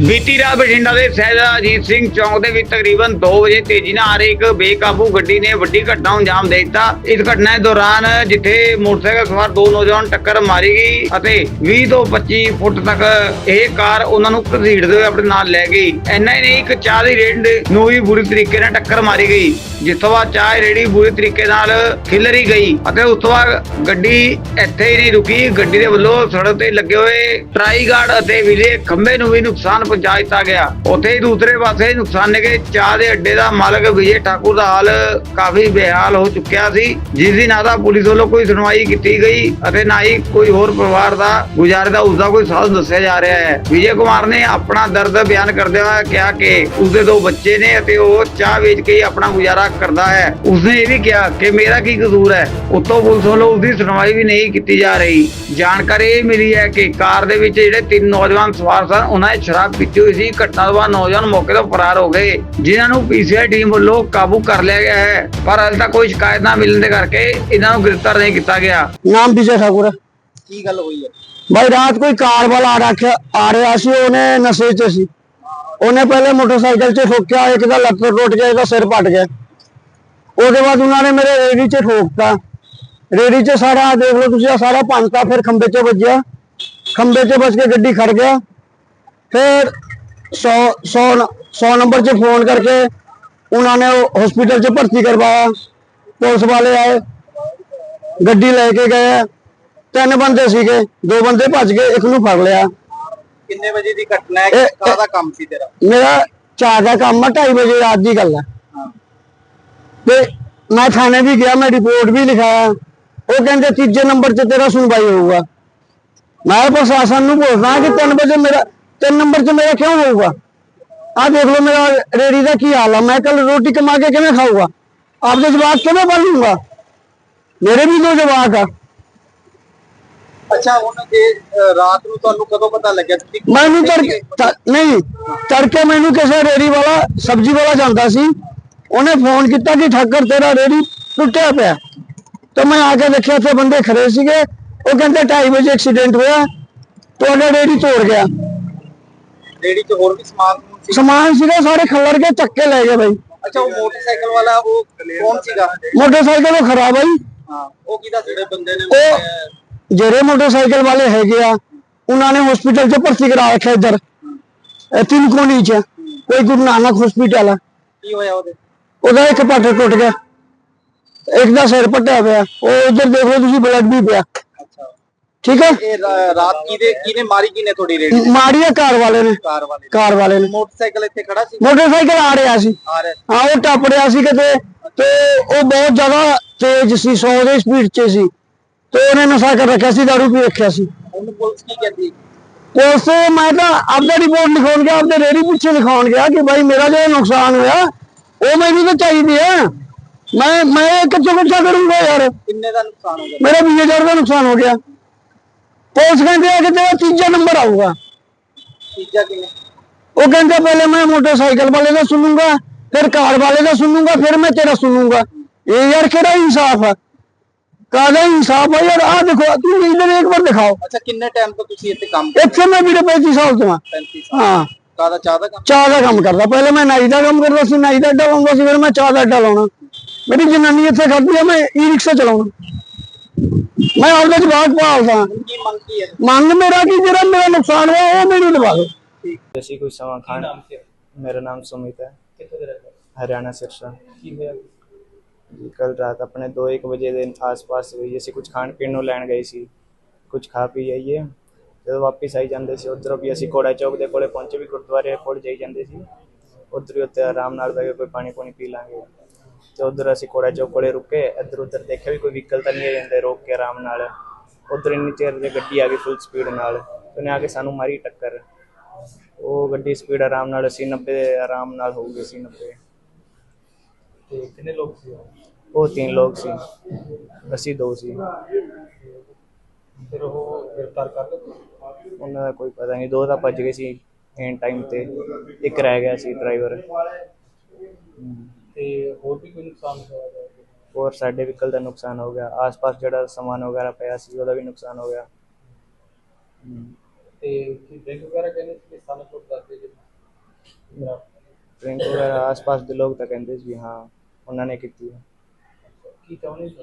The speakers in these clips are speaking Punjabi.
ਬੀਤੀ ਰਾਤ ਬਠਿੰਡਾ ਦੇ ਸਹਿਜਾ ਅਜੀਤ ਸਿੰਘ ਚੌਂਕ ਦੇ ਵਿੱਚ ਤਕਰੀਬਨ 2 ਵਜੇ ਤੇਜ਼ੀ ਨਾਲ ਆ ਰਹੀ ਇੱਕ ਬੇਕਾਬੂ ਗੱਡੀ ਨੇ ਵੱਡੀ ਘਟਨਾ ਨੂੰ ਅੰਜਾਮ ਦੇ ਦਿੱਤਾ। ਇਸ ਘਟਨਾ ਦੇ ਦੌਰਾਨ ਜਿੱਥੇ ਮੋਟਰਸਾਈਕਲ ਸਵਾਰ ਦੋ ਨੌਜਵਾਨ ਟੱਕਰ ਮਾਰੀ ਗਈ ਅਤੇ 20 ਤੋਂ 25 ਫੁੱਟ ਤੱਕ ਇਹ ਕਾਰ ਉਹਨਾਂ ਨੂੰ ਘਸੀੜਦੇ ਹੋਏ ਆਪਣੇ ਨਾਲ ਲੈ ਗਈ। ਇੰਨਾ ਹੀ ਨਹੀਂ, ਇੱਕ ਚਾਹ ਦੀ ਰੇਡ ਨੂੰ ਵੀ ਬੁਰੀ ਤਰੀਕੇ ਨਾਲ ਟੱਕਰ ਮਾਰੀ ਗਈ, ਜਿੱਥੋਂ ਬਾਅਦ ਚਾਹ ਦੀ ਰੇੜੀ ਬੁਰੀ ਤਰੀਕੇ ਨਾਲ ਖਿਲਰੀ ਗਈ ਅਤੇ ਉਸ ਤੋਂ ਬਾਅਦ ਗੱਡੀ ਇੱਥੇ ਹੀ ਨਹੀਂ ਰੁਕੀ। ਗੱਡੀ ਦੇ ਵੱਲੋਂ ਸੜਕ ਤੇ ਲੱਗੇ ਹੋਏ ਟਰਾਈ ਗਾਰਡ ਅਤੇ ਵਿਲੇ ਖੰਭੇ ਨੂੰ ਵੀ ਨੁਕਸਾਨ ਪਹੁੰਚਾ ਦਿੱਤਾ ਗਿਆ। ਉੱਥੇ ਹੀ ਦੂਸਰੇ ਪਾਸੇ ਨੁਕਸਾਨ ਨੇ ਚਾਹ ਦੇ ਅੱਡੇ ਦਾ ਮਾਲਕ ਵਿਜੇ ਠਾਕੁਰ ਦਾ ਹਾਲ ਕਾਫੀ ਬੇਹਾਲ ਹੋ ਚੁੱਕਿਆ ਸੀ, ਜਿਸ ਦੀ ਨਾ ਤਾਂ ਪੁਲਿਸ ਵੱਲੋਂ ਕੋਈ ਸੁਣਵਾਈ ਕੀਤੀ ਗਈ ਅਤੇ ਨਾ ਹੀ ਕੋਈ ਹੋਰ ਪਰਿਵਾਰ ਦਾ ਗੁਜ਼ਾਰੇ ਦਾ ਉਸਦਾ ਕੋਈ ਸਾਧਨ ਦੱਸਿਆ ਜਾ ਰਿਹਾ ਹੈ। ਵਿਜੇ ਕੁਮਾਰ ਨੇ ਆਪਣਾ ਦਰਦ ਬਿਆਨ ਕਰਦੇ ਹੋਏ ਕਿਹਾ ਕਿ ਉਸਦੇ ਦੋ ਬੱਚੇ ਨੇ ਅਤੇ ਉਹ ਚਾਹ ਵੇਚ ਕੇ ਹੀ ਆਪਣਾ ਗੁਜ਼ਾਰਾ ਕਰਦਾ ਹੈ। ਉਸਨੇ ਇਹ ਵੀ ਕਿਹਾ ਕਿ ਮੇਰਾ ਕੀ ਕਸੂਰ ਹੈ? ਉਤੋਂ ਪੁਲਿਸ ਵੱਲੋਂ ਉਸਦੀ ਸੁਣਵਾਈ ਵੀ ਨਹੀਂ ਕੀਤੀ ਜਾ ਰਹੀ। ਜਾਣਕਾਰੀ ਇਹ ਮਿਲੀ ਹੈ ਕਿ ਕਾਰ ਦੇ ਵਿੱਚ ਜਿਹੜੇ ਤਿੰਨ ਨੌਜਵਾਨ ਸਵਾਰ ਸਨ, ਉਹਨਾਂ ਨੇ ਸ਼ਰਾਬ ਪੀਤੀ ਹੋਈ ਸੀ ਘਟਨਾ ਤੋਂ ਬਾਅਦ ਨੌਜਵਾਨ ਮੌਕੇ ਤੋਂ ਫਰਾਰ ਹੋ ਗਏ ਜਿਨ੍ਹਾਂ ਨੂੰ ਪੀਸੀਆਈ ਟੀਮ ਵੱਲੋਂ ਕਾਬੂ ਕਰ ਲਿਆ ਗਿਆ ਹੈ। ਪਰ ਹਾਲੇ ਤੱਕ ਕੋਈ ਸ਼ਿਕਾਇਤ ਨਾ ਮਿਲਣ ਦੇ ਕਰਕੇ ਇਹਨਾਂ ਨੂੰ ਗ੍ਰਿਫਤਾਰ ਨਹੀਂ ਕੀਤਾ ਗਿਆ। ਨਾਮ ਵਿਜੇ ਠਾਕੁਰ ਹੈ। ਕੀ ਗੱਲ ਹੋਈ ਹੈ? ਭਾਈ ਰਾਤ ਕੋਈ ਕਾਰ ਵਾਲਾ ਆ ਰੱਖਿਆ ਆ ਰਿਹਾ ਸੀ ਉਹਨੇ ਨਸ਼ੇ 'ਚ ਸੀ। ਉਹਨੇ ਪਹਿਲੇ ਮੋਟਰਸਾਈਕਲ 'ਚ ਠੋਕਿਆ ਇੱਕ ਦਾ ਲੱਤ ਟੁੱਟ ਗਿਆ ਇਹਦਾ ਸਿਰ ਪੱਟ ਗਿਆ। ਉਹਦੇ ਬਾਅਦ ਉਹਨਾਂ ਨੇ ਮੇਰੇ ਰੇੜੀ 'ਚ ਠੋਕਤਾ। ਰੇੜੀ 'ਚ ਸਾਰਾ ਦੇਖ ਲਓ ਤੁਸੀਂ ਆਹ ਸਾਰਾ ਭੰਨਤਾ ਫਿਰ ਖੰਬੇ 'ਚ ਵੱਜਿਆ। ਖੰਬੇ 'ਚ ਵੱਜ ਕੇ ਗੱਡੀ ਖੜ ਗਿਆ। ਫਿਰ 100 100 100 ਨੰਬਰ 'ਚ ਫੋਨ ਕਰਕੇ ਉਹਨਾਂ ਨੇ ਹਸਪੀਟਲ 'ਚ ਭਰਤੀ ਕਰਵਾਇਆ। ਪੁਲਿਸ ਵਾਲੇ ਆਏ ਗੱਡੀ ਲੈ ਕੇ ਗਏ ਤਿੰਨ ਬੰਦੇ ਸੀਗੇ ਦੋ ਬੰਦੇ ਭੱਜ ਗਏ ਇੱਕ ਨੂੰ ਫੜ ਲਿਆ। ਕਿੰਨੇ ਵਜੇ ਦੀ ਘਟਨਾ ਹੈ? ਕਾਹਦਾ ਕੰਮ ਸੀ ਤੇਰਾ? ਮੇਰਾ ਚਾਰ ਦਾ ਕੰਮ ਆ 2:30 ਵਜੇ ਰਾਤ ਦੀ ਗੱਲ ਹੈ। ਤੇ ਮੈਂ ਥਾਣੇ ਵੀ ਗਿਆ ਮੈਂ ਰਿਪੋਰਟ ਵੀ ਲਿਖਾਇਆ। ਉਹ ਕਹਿੰਦੇ ਤੀਜੇ ਨੰਬਰ 'ਚ ਤੇਰਾ ਸੁਣਵਾਈ ਹੋਊਗਾ। ਮੈਂ ਪ੍ਰਸ਼ਾਸਨ ਨੂੰ ਪੁੱਛਦਾ ਕਿ 3 ਵਜੇ ਮੇਰਾ 3 ਨੰਬਰ 'ਚ ਮੇਰਾ ਕਿਉਂ ਹੋਊਗਾ? ਆ ਦੇਖ ਲਓ ਮੇਰਾ ਰੇੜੀ ਦਾ ਕੀ ਹਾਲ ਆ। ਮੈਂ ਕੱਲ ਰੋਟੀ ਕਮਾ ਕੇ ਕਿਵੇਂ ਖਾਊਗਾ? ਆਪਦੇ ਜਵਾਕ ਕਿਵੇਂ ਪਾਲੂੰਗਾ? ਮੇਰੇ ਵੀ ਦੋ ਜਵਾਕ ਆ। ਅੱਛਾ ਹੁਣ ਅ, ਰਾਤ ਨੂੰ ਤੁਹਾਨੂੰ ਕਦੋਂ ਪਤਾ ਲੱਗਿਆ ਮੈਨੂੰ ਤੜਕੇ ਤ- ਨਹੀਂ ਤੜਕੇ ਮੈਨੂੰ ਕਿਸੇ ਰੇੜੀ ਵਾਲਾ ਸਬਜ਼ੀ ਵਾਲਾ ਜਾਂਦਾ ਸੀ। ਉਹਨੇ ਫੋਨ ਕੀਤਾ ਕਿ ਠੱਕਰ ਤੇਰਾ ਰੇੜੀ ਟੁੱਟਿਆ ਪਿਆ। ਤੇ ਮੈਂ ਆ ਕੇ ਦੇਖਿਆ ਉੱਥੇ ਬੰਦੇ ਖੜੇ ਸੀਗੇ। ਉਹ ਕਹਿੰਦੇ 2:30 ਵਜੇ ਐਕਸੀਡੈਂਟ ਹੋਇਆ। ਤੁਹਾਡਾ ਰੇੜੀ ਤੋੜ ਗਿਆ। ਰੇੜੀ 'ਚ ਹੋਰ ਵੀ ਸਮਾਨ ਸਮੂਨ ਸੀ? ਸਮਾਨ ਸੀਗਾ ਸਾਰੇ ਖੱਲਰ ਕੇ ਚੱਕੇ ਲੈ ਗਏ ਬਾਈ। ਅੱਛਾ ਉਹ ਮੋਟਰਸਾਈਕਲ ਵਾਲਾ ਉਹ ਕੌਣ ਸੀਗਾ? ਮੋਟਰਸਾਈਕਲ ਉਹ ਖਰਾਬ ਆਈ ਹਾਂ ਉਹ ਕਿਹਦਾ ਜਿਹੜੇ ਬੰਦੇ ਨੇ ਉਹ ਜਿਹੜੇ ਮੋਟਰਸਾਈਕਲ ਵਾਲੇ ਹੈਗੇ ਆ ਉਹਨਾਂ ਨੇ ਹਸਪੀਟਲ 'ਚ ਭਰਤੀ ਕਰਾ ਰੱਖਿਆ ਇੱਧਰ। ਇਹ ਤਿੰਨ ਕੋਣੀ 'ਚ ਕੋਈ ਗੁਰੂ ਨਾਨਕ ਹਸਪੀਟਲ ਆ। ਕੀ ਹੋਇਆ ਉਹਦੇ? ਉਹਦਾ ਇੱਕ ਪੱਟ ਟੁੱਟ ਗਿਆ। ਇੱਕ ਦਾ ਸਿਰ ਪੱਟਿਆ ਪਿਆ। ਉਹ ਉਧਰ ਦੇਖੋ ਤੁਸੀਂ ਬਲੱਡ ਵੀ ਪਿਆ। ਠੀਕ ਹੈ? ਇਹ ਰਾ- ਰਾਤ ਕਿਹਦੇ ਕਿਹਨੇ ਮਾਰੀ ਕਿਹਨੇ ਤੁਹਾਡੀ ਰੇੜੀ? ਮਾਰੀ ਆ ਕਾਰ ਵਾਲੇ ਨੇ। ਕਾਰ ਵਾਲੇ ਨੇ? ਕਾਰ ਵਾਲੇ ਨੇ। ਮੋਟਰਸਾਈਕਲ ਇੱਥੇ ਖੜਾ ਸੀ? ਮੋਟਰਸਾਈਕਲ ਆ ਰਿਹਾ ਸੀ। ਆ ਰਿਹਾ ਹਾਂ ਉਹ ਟੱਪ ਰਿਹਾ ਸੀ ਕਿਤੇ ਤੇ ਉਹ ਬਹੁਤ ਜ਼ਿਆਦਾ ਤੇਜ਼ ਸੀ 100 ਦੇ ਸਪੀਡ 'ਚ ਸੀ। ਤੇ ਉਹਨੇ ਨਸ਼ਾ ਕਰ ਰੱਖਿਆ ਸੀ ਦਾਰੂ ਪੀ ਰੱਖਿਆ ਸੀ। ਉਹਨੂੰ ਪੁਲਿਸ ਕੀ ਕਹਿੰਦੀ? ਉਸ ਮੈਂ ਤਾਂ ਆਪਦਾ ਰਿਪੋਰਟ ਲਿਖਾਉਣ ਗਿਆ ਆਪਦੇ ਰੇੜੀ ਪਿੱਛੇ ਲਿਖਾਉਣ ਗਿਆ ਕਿ ਭਾਈ ਮੇਰਾ ਜੋ ਨੁਕਸਾਨ ਹੋਇਆ ਉਹ ਮੈਨੂੰ ਤਾਂ ਚਾਹੀਦੀ ਹੈ ਮੈਂ ਮੈਂ ਕਿੱਥੋਂ ਕਿੱਥਾ ਕਰੂੰਗਾ ਯਾਰ? ਕਿੰਨੇ ਦਾ ਨੁਕਸਾਨ ਹੋ ਗਿਆ? ਮੇਰਾ 20000 ਦਾ ਨੁਕਸਾਨ ਹੋ ਗਿਆ। ਪੁਲਿਸ ਕਹਿੰਦੇ ਆ ਕਿ ਤੇਰਾ ਤੀਜਾ ਨੰਬਰ ਆਊਗਾ ਤੀਜਾ ਕਿੰਨੇ ਉਹ ਕਹਿੰਦੇ ਪਹਿਲੇ ਮੈਂ ਮੋਟਰਸਾਈਕਲ ਵਾਲੇ ਦਾ ਸੁਣੂੰਗਾ ਫਿਰ ਕਾਰ ਵਾਲੇ ਦਾ ਸੁਣੂੰਗਾ ਫਿਰ ਮੈਂ ਤੇਰਾ ਸੁਣੂੰਗਾ ਇਹ ਯਾਰ ਕਿਹੜਾ ਇਨਸਾਫ ਆ ਕਾਹਦਾ ਇਨਸਾਫ ਆ ਯਾਰ ਆ ਦੇਖੋ ਤੂੰ ਇਧਰ ਇੱਕ ਵਾਰ ਦਿਖਾਓ ਅੱਛਾ ਕਿੰਨੇ ਟਾਈਮ ਤੋਂ ਤੁਸੀਂ ਇੱਥੇ ਕੰਮ ਇੱਥੇ ਮੈਂ ਵੀਰੇ 35 ਸਾਲ ਤੋਂ ਆ 35 ਸਾਲ ਹਾਂ ਕਾਹਦਾ ਚਾਹ ਦਾ ਕੰਮ ਚਾਹ ਦਾ ਕੰਮ ਕਰਦਾ ਪਹਿਲੇ ਮੈਂ ਨਾਈ ਦਾ ਕੰਮ ਕਰਦਾ ਸੀ ਨਾਈ ਦਾ ਅੱਡਾ ਲਾਉਂਦਾ ਸੀ ਫਿਰ ਮੈਂ ਚਾਹ ਦਾ ਅੱਡਾ ਲਾਉਣਾ ਮੇਰੀ ਜਨਾਨੀ ਇੱਥੇ ਕਰਦੀ ਆ ਮੈਂ ਈ ਰਿਕਸ਼ਾ ਚਲਾਉਣਾ ਮੈਂ ਆਪਦਾ ਜਵਾਬ ਪਾਲਦਾ ਕੀ ਮੰਗ ਕੀ ਮੇਰਾ ਕਿ ਜਿਹੜਾ ਮੇਰਾ ਨੁਕਸਾਨ ਹੋਇਆ ਉਹ ਮੈਨੂੰ ਦਿਵਾ ਦਿਓ। ਠੀਕ। ਕੋਈ ਸਮਾਂ ਖਾਨ ਮੇਰਾ ਨਾਮ ਸੁਮਿਤ ਹੈ। ਹਰਿਆਣਾ ਸਿਰਸਾ। ਕੀ ਕੱਲ ਰਾਤ ਆਪਣੇ 2-1 ਵਜੇ ਦੇ ਆਸ-ਪਾਸ ਹੋਈ ਅਸੀਂ ਕੁਝ ਖਾਣ ਪੀਣ ਨੂੰ ਲੈਣ ਗਏ ਸੀ। ਕੁਝ ਖਾ ਪੀ ਜਾਈਏ ਜਦੋਂ ਵਾਪਸ ਆਈ ਜਾਂਦੇ ਸੀ ਉਧਰੋਂ ਵੀ ਅਸੀਂ ਕੋੜਾ ਚੌਕ ਦੇ ਕੋਲੇ ਪਹੁੰਚੇ ਵੀ ਗੁਰਦੁਆਰੇ ਕੋਲ ਜਾਈ ਜਾਂਦੇ ਸੀ। ਉਧਰ ਵੀ ਉੱਤੇ ਆਰਾਮ ਨਾਲ ਬਹਿ ਕੇ ਕੋਈ ਪਾਣੀ ਪੂਣੀ ਪੀ ਲਾਂਗੇ। ਤੇ ਉਧਰ ਅਸੀਂ ਕੋੜਾ ਚੌਕ ਕੋਲੇ ਰੁਕੇ ਇੱਧਰ ਉੱਧਰ ਦੇਖਿਆ ਵੀ ਕੋਈ ਵਹੀਕਲ ਤਾਂ ਨਹੀਂ ਆ ਜਾਂਦੇ ਰੋਕ ਕੇ ਆਰਾਮ ਨਾਲ। ਉਧਰ ਇੰਨੀ ਚਿਰ ਦੇ ਗੱਡੀ ਆ ਗਈ ਫੁੱਲ ਸਪੀਡ ਨਾਲ ਉਹਨੇ ਆ ਕੇ ਸਾਨੂੰ ਮਾਰੀ ਟੱਕਰ। ਉਹ ਗੱਡੀ ਸਪੀਡ ਆਰਾਮ ਨਾਲ 80 90 ਆਰਾਮ ਨਾਲ ਹੋਊਗੀ 80 90 ਤੇ ਕਿੰਨੇ ਲੋਕ ਸੀ ਉਹ? ਤਿੰਨ ਲੋਕ ਸੀ। ਅਸੀਂ ਦੋ ਸੀ। ਫਿਰ ਉਹ ਗ੍ਰਿਫਤਾਰ ਕਰ ਲਏ ਉਹਨਾਂ ਦਾ ਕੋਈ ਪਤਾ ਨਹੀਂ ਦੋ ਤਾਂ ਭੱਜ ਗਏ ਸੀ ਐਨ ਟਾਈਮ ਤੇ। ਇੱਕ ਰਹਿ ਗਿਆ ਸੀ ਡਰਾਈਵਰ ਤੇ ਹੋਰ ਵੀ ਕੋਈ ਨੁਕਸਾਨ ਹੋਇਆ ਔਰ ਸਾਡੇ ਵਹੀਕਲ ਦਾ ਨੁਕਸਾਨ ਹੋ ਗਿਆ ਆਸ-ਪਾਸ ਜਿਹੜਾ ਸਮਾਨ ਵਗੈਰਾ ਪਿਆ ਸੀ ਉਹਦਾ ਵੀ ਨੁਕਸਾਨ ਹੋ ਗਿਆ। ਤੇ ਕੀ ਡਰਿੰਕ ਵਗੈਰਾ ਕਹਿੰਦੇ ਸੀ ਕਿ ਸਾਨੂੰ ਕੋਈ ਦੱਸਦੇ ਜੇ? ਡਰਿੰਕ ਵਗੈਰਾ ਆਸ-ਪਾਸ ਦੇ ਲੋਕ ਤਾਂ ਕਹਿੰਦੇ ਸੀ ਵੀ ਹਾਂ ਉਹਨਾਂ ਨੇ ਕੀਤੀ ਹੈ। ਕੀ ਚਾਹੁੰਦੇ ਸੀ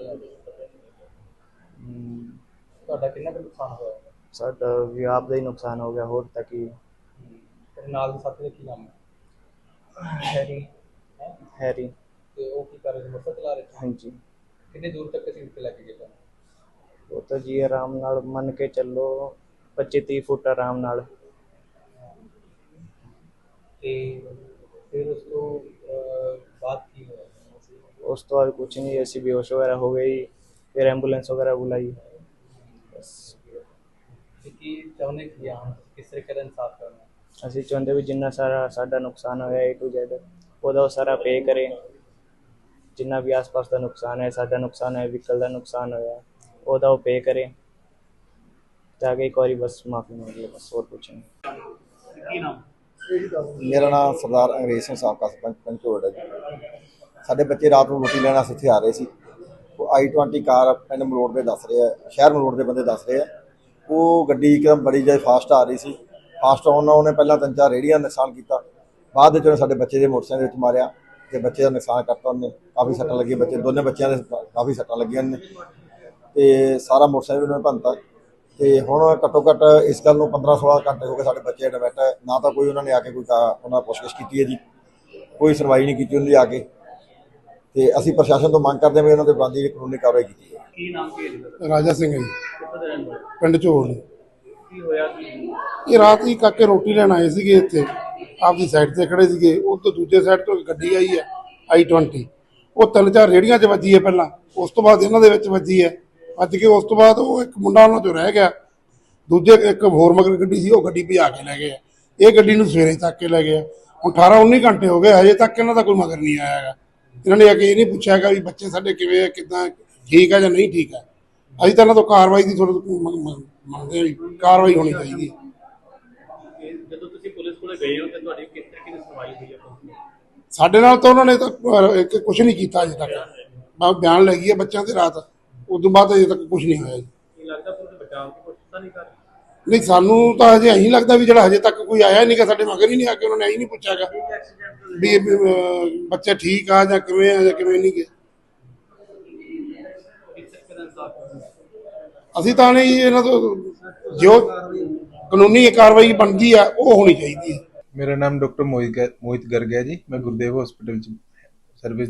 ਤੁਹਾਡਾ ਕਿੰਨਾ ਕੁ ਨੁਕਸਾਨ ਹੋਇਆ ਸਾਡਾ ਵੀ ਆਪ ਦਾ ਹੀ ਨੁਕਸਾਨ ਹੋ ਗਿਆ ਹੋਰ ਤਾਂ ਕੀ। ਤੇਰੇ ਨਾਲ ਦੇ ਸਾਥੀ ਦਾ ਕੀ ਨਾਮ ਹੈ? ਹੈਰੀ। ਹੈਰੀ ਤੇ ਉਹ ਕੀ ਕਰ ਮੋਟਰ ਚਲਾ ਰਹੇ ਸੀ? ਹਾਂਜੀ। ਕਿੰਨੇ ਦੂਰ ਤੱਕ ਅਸੀਂ ਉੱਤੇ ਲੱਗ ਗਏ ਤਾਂ ਉਹ ਤਾਂ ਜੀ ਆਰਾਮ ਨਾਲ ਮੰਨ ਕੇ ਚੱਲੋ 25 30 ਫੁੱਟ ਆਰਾਮ ਨਾਲ। ਤੇ ਫਿਰ ਉਸ ਤੋਂ ਬਾਅਦ ਕੀ ਹੋਇਆ? ਉਸ ਤੋਂ ਬਾਅਦ ਕੁਝ ਨਹੀਂ ਅਸੀਂ ਬੇਹੋਸ਼ ਵਗੈਰਾ ਹੋ ਗਈ ਫਿਰ ਐਂਬੂਲੈਂਸ ਵਗੈਰਾ ਬੁਲਾਈ। ਬਸ। ਤੇ ਕੀ ਚਾਹੁੰਦੇ ਕੀ ਆ ਹੁਣ? ਕਰਨਾ? ਅਸੀਂ ਚਾਹੁੰਦੇ ਵੀ ਜਿੰਨਾ ਸਾਰਾ ਸਾਡਾ ਨੁਕਸਾਨ ਹੋਇਆ A to Z ਉਹਦਾ ਉਹ ਸਾਰਾ ਪੇ ਕਰੇ। ਜਿੰਨਾ ਵੀ ਆਸ-ਪਾਸ ਦਾ ਨੁਕਸਾਨ ਹੈ ਸਾਡਾ ਨੁਕਸਾਨ ਹੈ ਵਹੀਕਲ ਦਾ ਨੁਕਸਾਨ ਹੋਇਆ ਉਹਦਾ ਉਹ ਪੇ ਕਰੇ। ਤਾਂ ਕਿ ਇੱਕ ਵਾਰੀ ਬਸ ਮਾਫੀ ਮੰਗ ਲਏ ਬਸ ਹੋਰ ਕੁਝ ਨਹੀਂ। ਕੀ ਨਾਮ? ਮੇਰਾ ਨਾਮ ਸਰਦਾਰ ਅੰਗਰੇਜ਼ ਸਿੰਘ ਸਾਬਕਾ ਸਰਪੰਚ ਪੰਚੋੜ ਹੈ ਜੀ। ਸਾਡੇ ਬੱਚੇ ਰਾਤ ਨੂੰ ਰੋਟੀ ਲੈਣ ਵਾਸਤੇ ਇੱਥੇ ਆ ਰਹੇ ਸੀ। ਉਹ i20 ਕਾਰ ਪਿੰਡ ਮਲੋੜ ਦੇ ਦੱਸ ਰਹੇ ਆ ਸ਼ਹਿਰ ਮਲੋੜ ਦੇ ਬੰਦੇ ਦੱਸ ਰਹੇ ਆ ਉਹ ਗੱਡੀ ਇੱਕਦਮ ਬੜੀ ਜਿਹੀ ਫਾਸਟ ਆ ਰਹੀ ਸੀ। ਫਾਸਟ ਆਉਣ ਨਾਲ ਉਹਨੇ ਪਹਿਲਾਂ ਤਿੰਨ ਚਾਰ ਰੇੜੀਆਂ ਦਾ ਨੁਕਸਾਨ ਕੀਤਾ। ਬਾਅਦ ਵਿੱਚ ਉਹਨੇ ਸਾਡੇ ਬੱਚੇ ਦੇ ਮੋਟਰਸਾਈਕਲ ਵਿੱਚ ਮਾਰਿਆ ਤੇ ਬੱਚੇ ਦਾ ਨੁਕਸਾਨ ਕਰਤਾ ਉਹਨੇ। ਕਾਫੀ ਸੱਟਾਂ ਲੱਗੀਆਂ ਬੱਚੇ ਦੋਨੇ ਬੱਚਿਆਂ ਦੇ ਕਾਫੀ ਸੱਟਾਂ ਲੱਗੀਆਂ ਨੇ ਤੇ ਸਾਰਾ ਮੋਟਰਸਾਈਕਲ ਉਹਨੇ ਭੰਨਤਾ। ਤੇ ਹੁਣ ਘੱਟੋ ਘੱਟ ਇਸ ਗੱਲ ਨੂੰ 15 16 ਘੰਟੇ ਹੋ ਗਏ ਸਾਡੇ ਬੱਚੇ ਐਡਮਿਟ ਹੈ। ਨਾ ਤਾਂ ਕੋਈ ਉਹਨਾਂ ਨੇ ਆ ਕੇ ਕੋਈ ਉਹਨਾਂ ਪੁੱਛਗਿੱਛ ਕੀਤੀ ਹੈ ਜੀ। ਕੋਈ ਸੁਣਵਾਈ ਨਹੀਂ ਕੀਤੀ ਉਹਨਾਂ ਦੀ ਆ ਕੇ। ਤੇ ਅਸੀਂ ਪ੍ਰਸ਼ਾਸਨ ਤੋਂ ਮੰਗ ਕਰਦੇ ਹਾਂ ਵੀ ਉਹਨਾਂ ਤੇ ਬੰਦੀ ਕਾਨੂੰਨੀ ਕਾਰਵਾਈ ਕੀਤੀ ਜਾਵੇ। ਕੀ ਨਾਮ ਕੀ ਹੈ ਜੀ? ਰਾਜਾ ਸਿੰਘ ਹੈ ਜੀ। ਦੇ ਪਿੰਡ ਝੋਲ। ਕੀ ਹੋਇਆ ਕੀ ਇਹ ਰਾਤ ਹੀ ਕਾਕੇ ਰੋਟੀ ਲੈਣ ਆਏ ਸੀਗੇ ਇੱਥੇ। ਆਪਦੀ ਸਾਈਡ ਤੇ ਖੜੇ ਸੀਗੇ, ਉਹ ਤੋਂ ਦੂਜੇ ਸਾਈਡ ਤੋਂ ਗੱਡੀ ਆਈ ਹੈ i20 ਉਹ ਤਿੰਨ ਚਾਰ ਰੇੜੀਆਂ 'ਚ ਵੱਜੀ ਹੈ ਪਹਿਲਾਂ, ਉਸ ਤੋਂ ਬਾਅਦ ਇਹਨਾਂ ਦੇ ਵਿੱਚ ਵੱਜੀ ਹੈ। ਵੱਜ ਕੇ ਉਸ ਤੋਂ ਬਾਅਦ ਉਹ ਇੱਕ ਮੁੰਡਾ ਉਹਨਾਂ 'ਚੋਂ ਰਹਿ ਗਿਆ। ਦੂਜੇ ਇੱਕ ਹੋਰ ਮਗਰ ਗੱਡੀ ਸੀ, ਉਹ ਗੱਡੀ ਭਜਾ ਕੇ ਲੈ ਗਏ ਆ। ਇਹ ਗੱਡੀ ਨੂੰ ਸਵੇਰੇ ਤੱਕ ਕੇ ਲੈ ਗਏ ਹੁਣ 18 19 ਘੰਟੇ ਹੋ ਗਏ, ਹਜੇ ਤੱਕ ਇਹਨਾਂ ਦਾ ਕੋਈ ਮਗਰ ਨਹੀਂ ਆਇਆ ਹੈਗਾ। ਇਹਨਾਂ ਨੇ ਆ ਇਹ ਨਹੀਂ ਪੁੱਛਿਆ ਹੈਗਾ ਵੀ ਬੱਚੇ ਸਾਡੇ ਕਿਵੇਂ ਆ, ਕਿਦਾਂ, ਠੀਕ ਆ ਜਾਂ ਨਹੀਂ ਠੀਕ ਆ। ਅਸੀਂ ਤਾਂ ਇਹਨਾਂ ਤੋਂ ਕਾਰਵਾਈ ਦੀ ਥੋੜਾ ਮੰਗਦੇ ਹਾਂ ਵੀ ਕਾਰਵਾਈ ਹੋਣੀ ਚਾਹੀਦੀ ਹੈ। ਗਏ ਹੋ ਤੇ ਤੁਹਾਡੀ ਕਿਸ ਤਰੀਕੇ ਦੀ ਸੁਣਵਾਈ ਹੋਈ ਹੈ? ਪੁਲਿਸ ਨੇ ਸਾਡੇ ਨਾਲ ਤਾਂ ਉਹਨਾਂ ਨੇ ਤਾਂ ਕੁਝ ਨਹੀਂ ਕੀਤਾ ਅਜੇ ਤੱਕ। ਬਸ ਬਿਆਨ ਲੈ ਗਈ ਹੈ ਬੱਚਿਆਂ ਦੇ ਰਾਤ। ਉਸ ਤੋਂ ਬਾਅਦ ਅਜੇ ਤੱਕ ਕੁਝ ਨਹੀਂ ਹੋਇਆ ਜੀ। ਲੱਗਦਾ ਦੀ ਕੋਸ਼ਿਸ਼ ਤਾਂ ਨਹੀਂ ਕਰ ਰਹੀ? ਨਹੀਂ ਸਾਨੂੰ ਤਾਂ ਹਜੇ ਇਹੀ ਲੱਗਦਾ ਵੀ ਜਿਹੜਾ ਹਜੇ ਤੱਕ ਕੋਈ ਆਇਆ ਨਹੀਂ ਕਿ ਸਾਡੇ ਮਗਰ ਹੀ ਨਹੀਂ ਆ ਕੇ ਉਹਨਾਂ ਨੇ ਇਹੀ ਨਹੀਂ ਪੁੱਛਿਆਗਾ ਵੀ ਅਹ, ਬੱਚੇ ਠੀਕ ਆ ਜਾਂ ਕਿਵੇਂ ਆ ਜਾਂ ਕਿਵੇਂ ਨਹੀਂ ਗੇ। ਕਿਸ ਤਰੀਕੇ ਦਾ ਇਨਸਾਫ ਕਰਨਾ? ਅਸੀਂ ਤਾਂ ਨਹੀਂ ਇਹਨਾਂ ਤੋਂ ਜੋ ਕਾਨੂੰਨੀ ਕਾਰਵਾਈ ਬਣਦੀ ਆ ਉਹ ਹੋਣੀ ਚਾਹੀਦੀ ਹੈ ਮੇਰਾ ਨਾਮ ਡਾਕਟਰ ਮੋਹਿਤ ਗਰ- ਮੋਹਿਤ ਗਰਗ ਹੈ ਜੀ। ਮੈਂ ਗੁਰਦੇਵ ਹਸਪੀਟਲ ਚ ਸਰਵਿਸ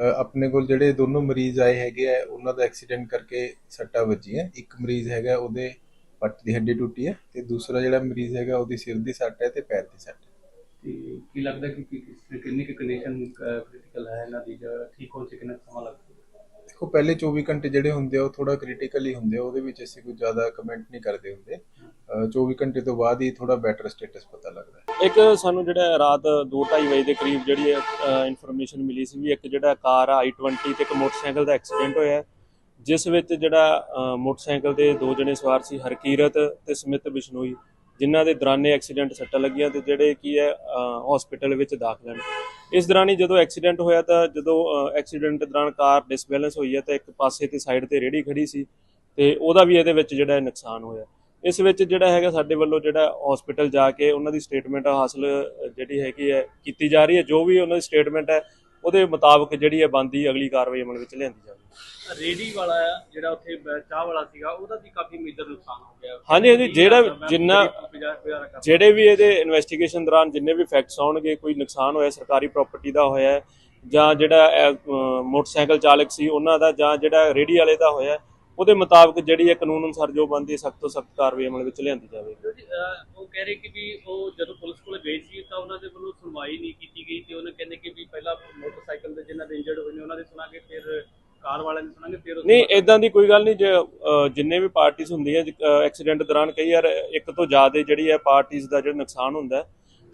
ਅ, ਆਪਣੇ ਕੋਲ ਜਿਹੜੇ ਦੋਨੋਂ ਮਰੀਜ਼ ਆਏ ਹੈਗੇ ਆ ਉਹਨਾਂ ਦਾ ਐਕਸੀਡੈਂਟ ਕਰਕੇ ਸੱਟਾਂ ਵੱਜੀਆਂ। ਇੱਕ ਮਰੀਜ਼ ਹੈਗਾ ਉਹਦੇ ਪੱਟ ਦੀ ਹੱਡੀ ਟੁੱਟੀ ਹੈ ਤੇ ਦੂਸਰਾ ਜਿਹੜਾ ਮਰੀਜ਼ ਹੈਗਾ ਉਹਦੀ ਸਿਰ ਦੀ ਸੱਟ ਹੈ ਤੇ ਪੈਰ ਦੀ ਸੱਟ। ਤੇ ਕੀ ਲੱਗਦਾ ਕਿ ਕਿੰਨੀ ਕੁ ਕੰਡੀਸ਼ਨ ਕ੍ਰਿਟੀਕਲ ਹੈ ਇਹਨਾਂ ਦੀ? ਜਾਂ ਠੀਕ ਹੋਣ ਚ ਕਿੰਨਾ ਸਮਾਂ ਲੱਗਦਾ? ਦੇਖੋ ਪਹਿਲੇ 24 ਘੰਟੇ ਜਿਹੜੇ ਹੁੰਦੇ ਆ ਉਹ ਥੋੜਾ ਕ੍ਰਿਟੀਕਲ ਹੀ ਹੁੰਦੇ ਆ ਉਹਦੇ ਵਿੱਚ ਅਸੀਂ ਕੋਈ ਜ਼ਿਆਦਾ ਕਮੈਂਟ ਨਹੀਂ ਕਰਦੇ ਹੁੰਦੇ। ਅ, 24 ਘੰਟੇ ਤੋਂ ਬਾਅਦ ਹੀ ਥੋੜਾ ਬੈਟਰ ਸਟੇਟਸ ਪਤਾ ਲੱਗਦਾ ਹੈ। ਇੱਕ ਸਾਨੂੰ ਜਿਹੜਾ ਰਾਤ 2:30 ਵਜੇ ਦੇ ਕਰੀਬ ਜਿਹੜੀ ਇਨਫੋਰਮੇਸ਼ਨ ਮਿਲੀ ਸੀ ਵੀ ਇੱਕ ਜਿਹੜਾ ਕਾਰ ਆ i20 ਤੇ ਇੱਕ ਮੋਟਰਸਾਈਕਲ ਦਾ ਐਕਸੀਡੈਂਟ ਹੋਇਆ ਜਿਸ ਵਿੱਚ ਜਿਹੜਾ ਮੋਟਰਸਾਈਕਲ ਦੇ ਦੋ ਜਣੇ ਸਵਾਰ ਸੀ ਹਰਕੀਰਤ ਤੇ ਸਮਿਤ ਬਿਸ਼ਨੋਈ ਜਿਨ੍ਹਾਂ ਦੇ ਦੌਰਾਨੇ ਐਕਸੀਡੈਂਟ ਸੱਟਾਂ ਲੱਗੀਆਂ ਤੇ ਜਿਹੜੇ ਕੀ ਹੈ ਹਸਪੀਟਲ ਵਿੱਚ ਦਾਖਲ ਹਨ। ਇਸ ਦੌਰਾਨ ਹੀ ਜਦੋਂ ਐਕਸੀਡੈਂਟ ਹੋਇਆ ਤਾਂ ਜਦੋਂ ਐਕਸੀਡੈਂਟ ਦੌਰਾਨ ਕਾਰ ਡਿਸਬੈਲੈਂਸ ਹੋਈ ਹੈ ਤਾਂ ਇੱਕ ਪਾਸੇ ਤੇ ਸਾਈਡ ਤੇ ਰੇੜੀ ਖੜੀ ਸੀ ਤੇ ਉਹਦਾ ਵੀ ਇਹਦੇ ਵਿੱਚ ਜਿਹੜਾ ਨੁਕਸਾਨ ਹੋਇਆ। ਇਸ ਵਿੱਚ ਜਿਹੜਾ ਹੈਗਾ ਸਾਡੇ ਵੱਲੋਂ ਜਿਹੜਾ ਹਸਪੀਟਲ ਜਾ ਕੇ ਉਹਨਾਂ ਦੀ ਸਟੇਟਮੈਂਟ ਹਾਸਲ ਜਿਹੜੀ ਹੈਗੀ ਹੈ, ਕੀਤੀ ਜਾ ਰਹੀ ਹੈ। ਜੋ ਵੀ ਉਹਨਾਂ ਦੀ ਸਟੇਟਮੈਂਟ ਹੈ ਉਹਦੇ ਮੁਤਾਬਕ ਜਿਹੜੀ ਹੈ ਬੰਦੀ ਅਗਲੀ ਕਾਰਵਾਈ ਅਮਲ ਵਿੱਚ ਲਿਆਂਦੀ ਜਾਵੇ ਰੇਡੀ ਵਾਲਾ ਜਿਹੜਾ ਉੱਥੇ ਚਾਹ ਵਾਲਾ ਸੀਗਾ ਉਹਦਾ ਵੀ ਕਾਫੀ ਮੇਜਰ ਨੁਕਸਾਨ ਹੋ ਗਿਆ। ਹਾਂਜੀ, ਹਾਂਜੀ, ਜਿਹੜਾ ਜਿੰਨਾ- ਜਿਹੜੇ ਵੀ ਇਹਦੇ ਇਨਵੈਸਟੀਗੇਸ਼ਨ ਦੌਰਾਨ ਜਿੰਨੇ ਵੀ ਫੈਕਟਸ ਆਉਣਗੇ ਕੋਈ ਨੁਕਸਾਨ ਹੋਇਆ ਸਰਕਾਰੀ ਪ੍ਰਾਪਰਟੀ ਦਾ ਹੋਇਆ ਜਾਂ ਜਿਹੜਾ ਮੋਟਰਸਾਈਕਲ ਚਾਲਕ ਸੀ ਉਹਨਾਂ ਦਾ ਜਾਂ ਜਿਹੜਾ ਰੇੜੀ ਵਾਲੇ ਦਾ ਹੋਇਆ ਉਹਦੇ ਮੁਤਾਬਕ ਜਿਹੜੀ ਹੈ ਕਾਨੂੰਨ ਅਨੁਸਾਰ ਜੋ ਬੰਦੀ ਸਖਤ ਤੋਂ ਸਖਤ ਕਾਰਵਾਈ ਅਮਲ ਵਿੱਚ ਲਿਆਂਦੀ ਜਾਵੇ ਉਹ ਕਹਿ ਰਹੇ ਕਿ ਵੀ ਉਹ ਜਦੋਂ ਪੁਲਿਸ ਕੋਲ ਗਏ ਸੀ ਤਾਂ ਉਹਨਾਂ ਦੇ ਵੱਲੋਂ ਸੁਣਵਾਈ ਨਹੀਂ ਕੀਤੀ ਗਈ ਤੇ ਉਹਨੇ ਕਹਿੰਦੇ ਕਿ ਵੀ ਪਹਿਲਾਂ ਮੋਟਰਸਾਈਕਲ ਦੇ ਜਿਨ੍ਹਾਂ ਦੇ ਇੰਜਰਡ ਹੋਏ ਨੇ ਉਹਨਾਂ ਦੇ ਸੁਣਾਂਗੇ ਫਿਰ ਕਾਰ ਵਾਲਿਆਂ ਦੇ ਸੁਣਾਂਗੇ ਫਿਰ ਨਹੀਂ ਇਦਾਂ ਦੀ ਕੋਈ ਗੱਲ ਨਹੀਂ ਜੇ ਜਿੰਨੇ ਵੀ ਪਾਰਟੀਆਂ ਹੁੰਦੀਆਂ ਐਕਸੀਡੈਂਟ ਦੌਰਾਨ ਕਈ ਵਾਰ ਇੱਕ ਤੋਂ ਜ਼ਿਆਦਾ ਜਿਹੜੀ ਹੈ ਪਾਰਟੀਆਂ ਦਾ ਜਿਹੜਾ ਨੁਕਸਾਨ ਹੁੰਦਾ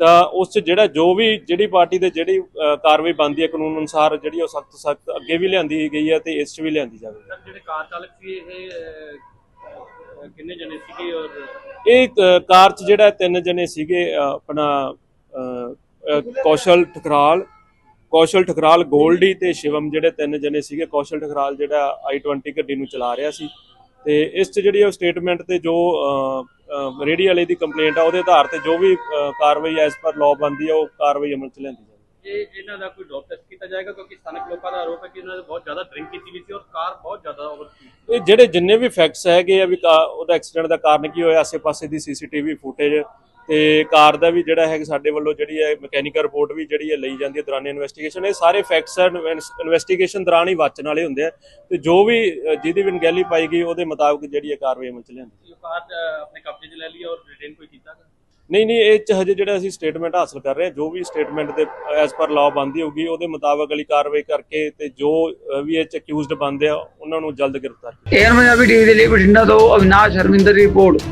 ਤਾਂ ਉਸ 'ਚ ਜਿਹੜਾ ਜੋ ਵੀ ਜਿਹੜੀ ਪਾਰਟੀ ਦੇ ਜਿਹੜੀ ਕਾਰਵਾਈ ਬਣਦੀ ਹੈ ਕਾਨੂੰਨ ਅਨੁਸਾਰ ਜਿਹੜੀ ਉਹ ਸਖਤ ਸਖਤ ਅੱਗੇ ਵੀ ਲਿਆਂਦੀ ਗਈ ਹੈ ਤੇ ਇਸ 'ਚ ਵੀ ਲਿਆਂਦੀ ਜਾਵੇ ਸਰ, ਜਿਹੜੇ ਕਾਰ ਚਾਲਕ ਸੀ ਇਹ ਕਿੰਨੇ ਜਣੇ ਸੀਗੇ ਔਰ ਇਹ ਕਾਰ 'ਚ ਜਿਹੜਾ ਤਿੰਨ ਜਣੇ ਸੀਗੇ ਆਪਣਾ ਕੌਸ਼ਲ ਠਕਰਾਲ ਕੌਸ਼ਲ ਠਕਰਾਲ ਗੋਲਡੀ ਤੇ ਸ਼ਿਵਮ ਜਿਹੜੇ ਤਿੰਨ ਜਣੇ ਸੀਗੇ ਕੌਸ਼ਲ ਠਕਰਾਲ ਜਿਹੜਾ i20 ਗੱਡੀ ਨੂੰ ਚਲਾ ਰਿਹਾ ਸੀ। ਤੇ ਇਸ 'ਚ ਜਿਹੜੀ ਉਹ ਸਟੇਟਮੈਂਟ ਤੇ ਜੋ ਰੇਹੜੀ ਵਾਲੇ ਦੀ ਕੰਪਲੇਂਟ ਆ ਉਹਦੇ ਆਧਾਰ ਤੇ ਜੋ ਵੀ ਕਾਰਵਾਈ ਐਸ ਪਰ ਲਾਅ ਬਣਦੀ ਆ ਉਹ ਕਾਰਵਾਈ ਅਮਲ 'ਚ ਲਿਆਂਦੀ ਜਾਵੇਗੀ। ਇਹ ਇਹਨਾਂ ਦਾ ਕੋਈ ਡੋਪ ਟੈਸਟ ਕੀਤਾ ਜਾਏਗਾ? ਕਿਉਂਕਿ ਸਥਾਨਕ ਲੋਕਾਂ ਦਾ ਆਰੋਪ ਹੈ ਕਿ ਇਹਨਾਂ ਨੇ ਬਹੁਤ ਜ਼ਿਆਦਾ ਡਰਿੰਕ ਕੀਤੀ ਵੀ ਸੀ ਔਰ ਕਾਰ ਬਹੁਤ ਜ਼ਿਆਦਾ ਓਵਰ ਇਹ ਜਿਹੜੇ ਜਿੰਨੇ ਵੀ ਫੈਕਟਸ ਹੈਗੇ ਆ ਵੀ ਉਹਦਾ ਐਕਸੀਡੈਂਟ ਦਾ ਕਾਰਨ ਕੀ ਹੋਇਆ ਆਸੇ-ਪਾਸੇ ਦੀ ਸੀਸੀਟੀਵੀ ਫੁਟੇਜ ਤੇ ਕਾਰ ਦਾ ਵੀ ਜਿਹੜਾ ਹੈ ਸਾਡੇ ਵੱਲੋਂ ਜਿਹੜੀ ਹੈ ਮਕੈਨੀਕਲ ਰਿਪੋਰਟ ਵੀ ਜਿਹੜੀ ਹੈ ਲਈ ਜਾਂਦੀ ਹੈ ਦੌਰਾਨ ਇਨਵੈਸਟੀਗੇਸ਼ਨ ਇਹ ਸਾਰੇ ਫੈਕਟਸ ਇਨਵੈਸਟੀਗੇਸ਼ਨ ਦੌਰਾਨ ਹੀ ਵਾਚਣ ਵਾਲੇ ਹੁੰਦੇ ਆ ਤੇ ਜੋ ਵੀ ਜਿਹਦੀ ਵੀ ਅਣਗਹਿਲੀ ਪਾਈ ਗਈ ਉਹਦੇ ਮੁਤਾਬਕ ਜਿਹੜੀ ਹੈ ਕਾਰਵਾਈ ਅਮਲ ਚ ਲਿਆਂਦੀ ਇਹ ਕਾਰ ਆਪਣੇ ਕਬਜ਼ੇ 'ਚ ਲੈ ਲਈ ਔਰ ਰਿਟੇਨ ਕੋਈ ਕੀਤਾ? ਨਹੀਂ ਨਹੀਂ ਇਹ ਚ ਹਜੇ ਜਿਹੜਾ ਅਸੀਂ ਸਟੇਟਮੈਂਟ ਹਾਸਲ ਕਰ ਰਹੇ ਹਾਂ ਜੋ ਵੀ ਸਟੇਟਮੈਂਟ ਦੇ ਐਸ ਪਰ ਲਾਅ ਬਣਦੀ ਹੋਊਗੀ ਉਹਦੇ ਮੁਤਾਬਕ ਅਗਲੀ ਕਾਰਵਾਈ ਕਰਕੇ ਤੇ ਜੋ ਵੀ ਇਹ ਚ ਅਕਿਊਜ਼ਡ ਬਣਦੇ ਆ ਉਹਨਾਂ ਨੂੰ ਜਲਦ ਗ੍ਰਿਫਤਾਰ ਕੀਤਾ ਏਅਰ ਪੰਜਾਬੀ ਟੀਵੀ ਦੇ ਲਈ ਬਠਿੰਡਾ ਤੋਂ ਅਵਿਨਾਸ਼ ਹਰਮਿੰਦਰ ਦੀ ਰਿਪੋਰਟ।